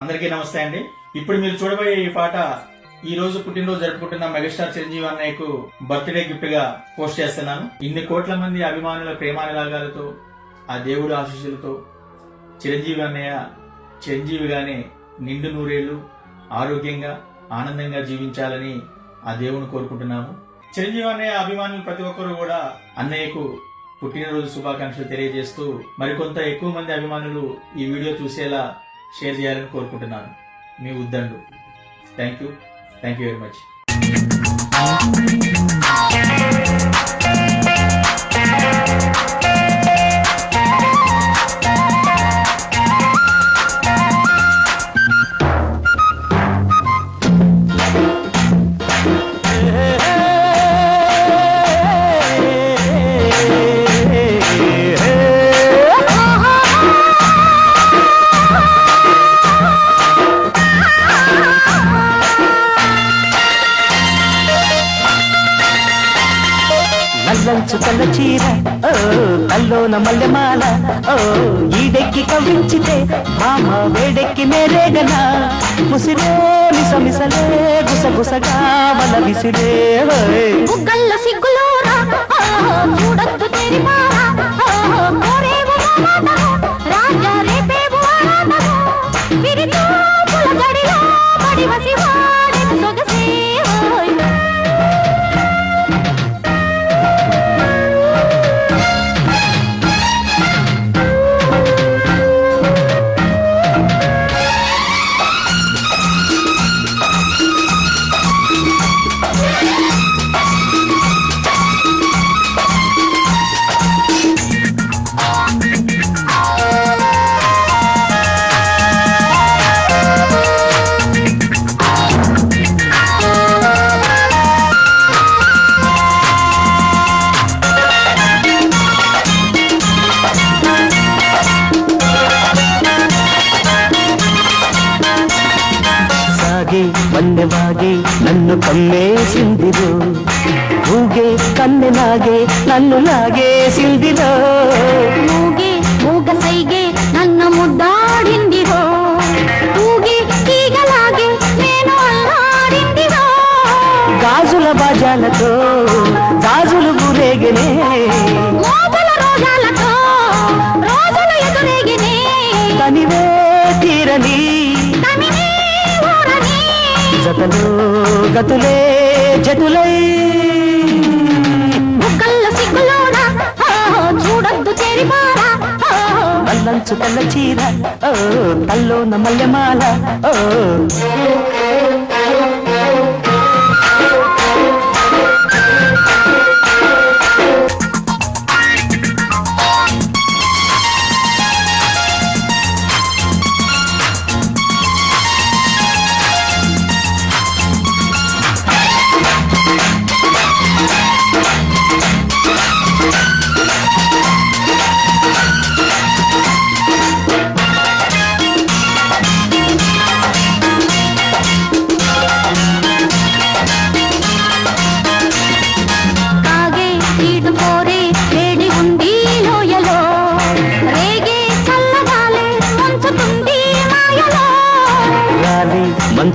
అందరికీ నమస్తే అండి. ఇప్పుడు మీరు చూడబోయే ఈ పాట ఈ రోజు పుట్టినరోజు జరుపుకుంటున్న మెగాస్టార్ చిరంజీవి అన్నయ్యకు బర్త్డే గిఫ్ట్గా పోస్ట్ చేస్తున్నాను. ఇన్ని కోట్ల మంది అభిమానుల ప్రేమానురాగాలతో ఆ దేవుడు ఆశీస్సులతో చిరంజీవి అన్నయ్య చిరంజీవిగానే నిండు నూరేళ్ళు ఆరోగ్యంగా ఆనందంగా జీవించాలని ఆ దేవుని కోరుకుంటున్నాము. చిరంజీవి అన్నయ్య అభిమానులు ప్రతి ఒక్కరు కూడా అన్నయ్యకు పుట్టినరోజు శుభాకాంక్షలు తెలియజేస్తూ మరికొంత ఎక్కువ మంది అభిమానులు ఈ వీడియో చూసేలా షేర్ చేయాలని కోరుకుంటున్నాను. మీ Uddandu. Thank you thank you very much Nallanchu కళ్ళ చీర. ఓ కల్లోన మల్లెమాల. ఓ ఈడెక్కి కవించితే మామ వేడెక్కి నేరేగనా ముసిరే మిసమిసలే గుసగుసగా వల విసిరే. ఓయ్. సిగ్గులోరా? సాగి వన్నెవాగి నన్ను కమ్మేసిందిరో ఊగే కన్నెనాగే నన్ను లాగేసిందిరో మూగే మూగ సైగే నన్న ముద్దాడిందిరో. తూగి తీగలాగే నేను అల్లాడిందిరో గాజుల బాజాలతో గాజులు గురేగనే. రోజాలతో రోజులు ఎదురేగినే. కనివే తీరని జతలో గతులే జతులై బుగ్గల్ల సిగ్గులోన చూడొద్దు తెరిమారా నల్లంచు తెల్ల చీర తల్లోన మల్లెమాల ఓ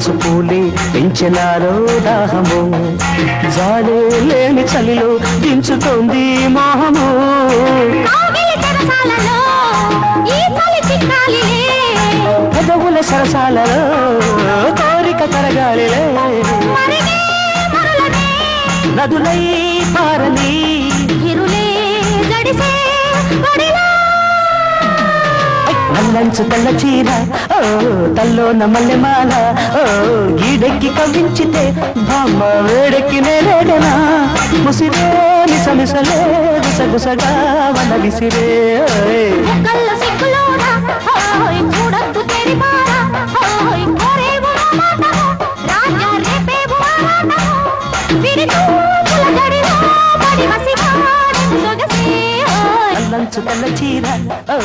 మంచు పూలి పెంచినారో దాహము. జాడే లేని చలిలో దించుతోంది మోహము. పెదవుల సరసాలలో కోరిక తరగాలిలే. మరలనే. నదులై పారని ఇరులే గడిసే గడిలో నల్లంచు తెల్ల చీర ఓ తల్లోన మల్లెమాల ఓ గీడెక్కి కవ్వించితే బామ్మ వేడెక్కి నేరేడనా ముసిరే నిసమిసలే గుసగుసగా వన విసిరే ఓయ్. బుగ్గల్ల హాయ్ తెల్ల చీర. ఓ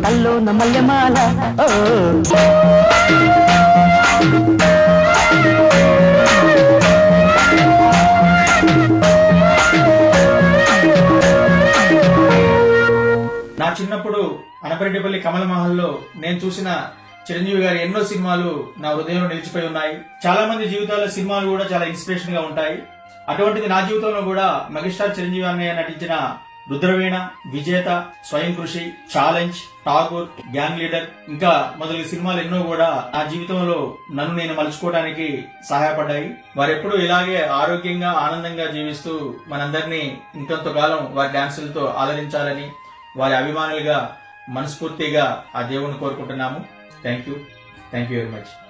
తల్లోన మల్లెమాల. ఓ. నా చిన్నప్పుడు అనపరెడ్డిపల్లి కమల మహల్లో నేను చూసిన చిరంజీవి గారి ఎన్నో సినిమాలు నా హృదయంలో నిలిచిపోయి ఉన్నాయి. చాలా మంది జీవితాల్లో సినిమాలు కూడా చాలా ఇన్స్పిరేషన్గా ఉంటాయి. అటువంటిది నా జీవితంలో కూడా మెగాస్టార్ చిరంజీవి అన్నయ్య నటించిన రుద్రవీణ విజేత స్వయం కృషి ఛాలెంజ్ ఠాగూర్ గ్యాంగ్ లీడర్ ఇంకా మొదలగు సినిమాలు ఎన్నో కూడా నా జీవితంలో నన్ను నేను మలుచుకోవడానికి సహాయపడ్డాయి. వారెప్పుడూ ఇలాగే ఆరోగ్యంగా ఆనందంగా జీవిస్తూ మనందరినీ ఇంకొంతకాలం వారి డాన్సులతో ఆదరించాలని వారి అభిమానులుగా మనస్ఫూర్తిగా ఆ దేవుణ్ణి కోరుకుంటున్నాము. Thank you thank you very much